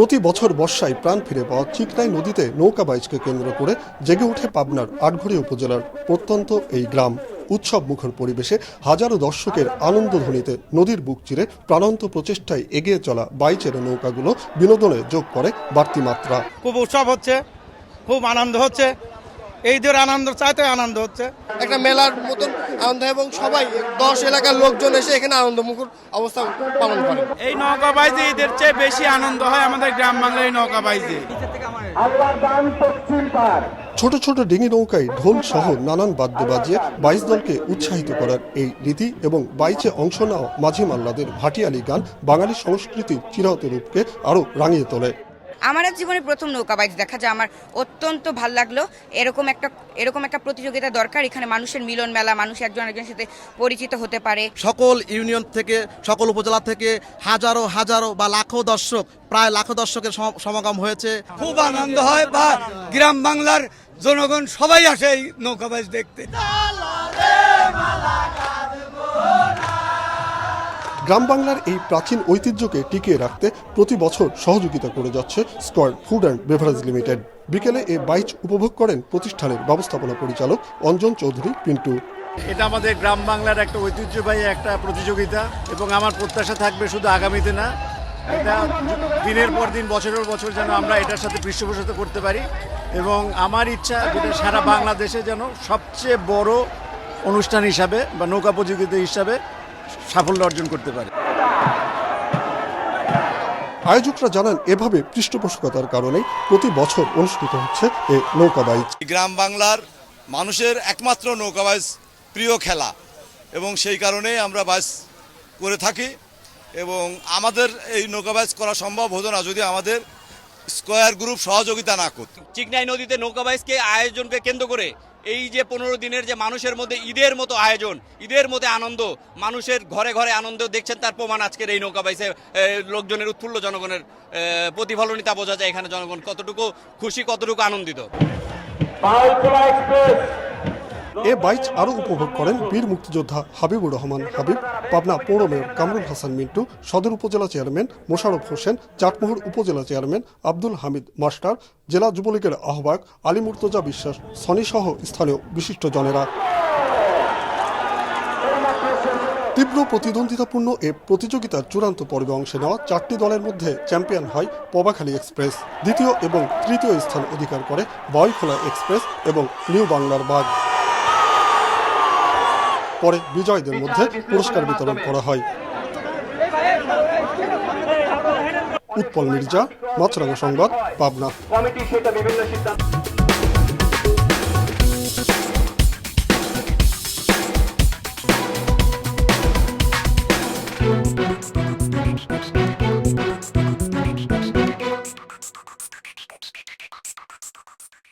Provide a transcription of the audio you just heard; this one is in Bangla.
প্রতি বছর বর্ষায় প্রাণ ফিরে পাওয়া চিকনাই নদীতে নৌকা বাইচকে কেন্দ্র করে জেগে ওঠে পাবনার আটঘরিয়া উপজেলার প্রত্যন্ত এই গ্রাম। উৎসব মুখর পরিবেশে হাজারো দর্শকের আনন্দধ্বনিতে নদীর বুক চিরে প্রাণান্ত প্রচেষ্টায় এগিয়ে চলা বাইচের নৌকাগুলো বিনোদনে যোগ করে বাড়তি মাত্রা। খুব উৎসব হচ্ছে, খুব আনন্দ হচ্ছে এই দের আনন্দ চাইতে আনন্দ হচ্ছে। একটা মেলার মতন আনন্দ এবং সবাই দশ এলাকার লোকজন এসে এখানে আনন্দমুখর অবস্থা পালন করে এই নৌকা বাইজে ঈদের চেয়ে বেশি আনন্দ হয় আমাদের গ্রাম বাংলায় এই নৌকা বাইজে ছোট ছোট ডিঙি নৌকায় ঢোল সহ নানান বাদ্য বাজিয়ে বাইশ দলকে উৎসাহিত করার এই রীতি এবং বাইচে অংশ নেওয়া মাঝি মাল্লাদের ভাটিয়ালি গান বাঙালি সংস্কৃতির চিরায়ত রূপকে আরও রাঙিয়ে তোলে। আমার আজ জীবনে প্রথম নৌকা বাইচ দেখা যায় আমার অত্যন্ত ভালো লাগল। এরকম একটা এরকম একটা প্রতিযোগিতা দরকার। এখানে মানুষের মিলন মেলা মানুষ একজন একজনের সাথে পরিচিত হতে পারে। সকল ইউনিয়ন থেকে সকল উপজেলা থেকে হাজারো হাজারো বা লাখো দর্শক প্রায় লাখো দর্শকের সম- সমাগম হয়েছে। খুব আনন্দ হয় বা গ্রাম বাংলার জনগণ সবাই আসে এই নৌকাবাজ দেখতে। গ্রাম বাংলার এই প্রাচীন ঐতিহ্যকে টিকিয়ে রাখতে প্রতি বছর সহযোগিতা করে যাচ্ছে Square food and beverage limited. বিকেলে এ বাইচ উপভোগ করেন প্রতিষ্ঠানের ব্যবস্থাপনা পরিচালক অঞ্জন চৌধুরী, পিন্টু। এটা আমাদের গ্রাম বাংলার একটা ঐতিহ্যবাহী একটা প্রতিযোগিতা এবং আমার প্রত্যাশা থাকবে শুধু আগামীতে না, এটা দিনের পর দিন, বছরের বছর যেন আমরা এটার সাথে পৃষ্ঠপোষকতা করতে পারি এবং আমার ইচ্ছা যেটা সারা বাংলাদেশে যেন সবচেয়ে বড় অনুষ্ঠান হিসাবে বা নৌকা প্রতিযোগিতা হিসাবে সাফল্য অর্জন করতে পারে। আয়োজকরা জানান এভাবে পৃষ্ঠপোষকতার কারণে প্রতি বছর অনুষ্ঠিত হচ্ছে এ নৌকা বাইচ। গ্রাম বাংলার মানুষের একমাত্র নৌকাবাজ প্রিয় খেলা এবং সেই কারণেই আমরা বাস করে থাকি এবং আমাদের এই নৌকাবাজ করা সম্ভব হতো না যদি আমাদের স্কয়ার গ্রুপ সহযোগিতা না করত। চিকনাই নদীতে নৌকাবাইজকে আয়োজনকে কেন্দ্র করে এই যে পনেরো দিনের যে মানুষের মধ্যে ঈদের মতো আয়োজন ঈদের মধ্যে আনন্দ মানুষের ঘরে ঘরে আনন্দ দেখছেন তার প্রমাণ আজকের এই নৌকা বাইসে লোকজনের উৎফুল্ল জনগণের এ, প্রতিফলনিতা বোঝা যায় এখানে জনগণ কতটুকু খুশি কতটুকু আনন্দিত। এ বাইচ আরও উপভোগ করেন বীর মুক্তিযোদ্ধা হাবিবুর রহমান হাবিব, পাবনা পৌর মেয়র কামরুল হাসান মিন্টু, সদর উপজেলা চেয়ারম্যান মোশাররফ হোসেন, চাটমোহর উপজেলা চেয়ারম্যান আব্দুল হামিদ মাস্টার, জেলা যুবলীগের আহ্বায়ক আলী মুর্তজা বিশ্বাস, সনি সহ স্থানীয় বিশিষ্টজনেরা তীব্র প্রতিদ্বন্দ্বিতাপূর্ণ এ প্রতিযোগিতার চূড়ান্ত পর্বে অংশে নেওয়া চারটি দলের মধ্যে চ্যাম্পিয়ন হয় পবাখালী এক্সপ্রেস। দ্বিতীয় এবং তৃতীয় স্থান অধিকার করে বয়খোলা এক্সপ্রেস এবং নিউ বাংলার বাগ পরে বিজয়ীদের মধ্যে পুরস্কার বিতরণ করা হয়। উৎপল মির্জা মাছরাঙা সংবাদ পাবনা।